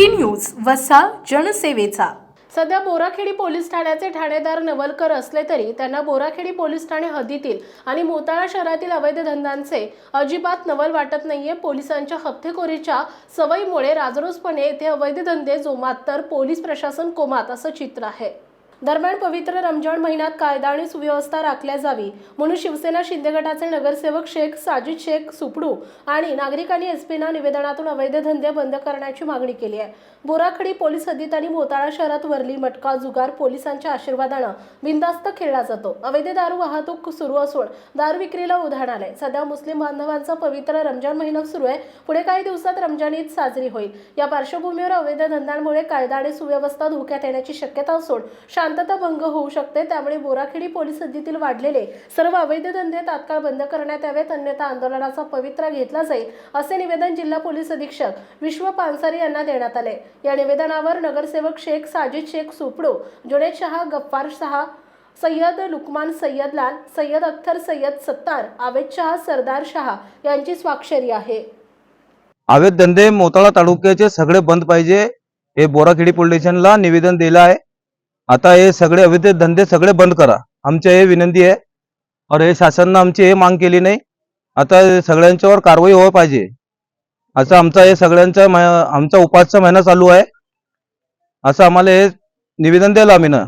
City news वसा जनसेवेचा. सध्या बोराखेडी पोलीस ठाण्याचे ठाणेदार नवलकर असले तरी त्यांना बोराखेडी पोलीस ठाणे हद्दीतील आणि मोताळा शहरातील अवैध धंद्यांचे अजिबात नवल वाटत नाहीये. पोलिसांच्या हप्तेखोरीच्या सवयीमुळे राजरोसपणे येथे अवैध धंदे जोमात तर पोलीस प्रशासन कोमात असं चित्र आहे. दरम्यान पवित्र रमजान महिन्यात कायदा आणि सुव्यवस्था राखल्या जावी. म्हणून शिवसेना शिंदे गटाचे नगरसेवक शेख साजिद शेख सुपडू आणि नागरिकांनी एसपीना निवेदनातून अवैध धंदे बंद करण्याची मागणी केली आहे. बोराखडी पोलीस हद्दीत आणि मोताळा शहरात वरली मटका जुगार पोलिसांच्या आशीर्वादानं बिंदास्त खेळला जातो. अवैध दारू वाहतूक सुरू असून दारू विक्रीला उधाण आलंय. सध्या मुस्लिम बांधवांचा पवित्र रमजान महिना सुरू आहे. पुढे काही दिवसात रमजान ईद साजरी होईल. या पार्श्वभूमीवर अवैध धंद्यांमुळे कायदा आणि सुव्यवस्था धोक्यात येण्याची शक्यता असून शांतता भंग होऊ शकते. त्यामुळे बोराखेडी पोलीस हद्दीतील वाढलेले सर्व अवैध धंदे तात्काळ बंद करण्यात यावेत. अन्यथा आंदोलनाचा पवित्रा घेतला जाईल असे निवेदन जिल्हा पोलीस अधीक्षक विश्व पानसारी यांना देण्यात आले. या निवेदनावर नगरसेवक शेख साजिद शेख सुपडो जुनेद शहा गफ्फार शहा सय्यद लुकमान सय्यद लाल सय्यद अख्तर सय्यद सत्तार आवेद शहा सरदार शहा यांची स्वाक्षरी आहे. अवैध धंदे मोताळा तालुक्याचे सगळे बंद पाहिजे हे बोराखेडी पोलीस स्टेशनला निवेदन दिलं आहे. आता हे सगळे अवैध धंदे सगळे बंद करा. आमच्या हे विनंती आहे. और हे शासनानं आमची हे मांग केली नाही. आता सगळ्यांच्यावर कारवाई व्हायला पाहिजे. असं आमचा हे सगळ्यांचा आमचा उपासचा महिना चालू आहे. असं आम्हाला हे निवेदन दिलं आम्ही ना.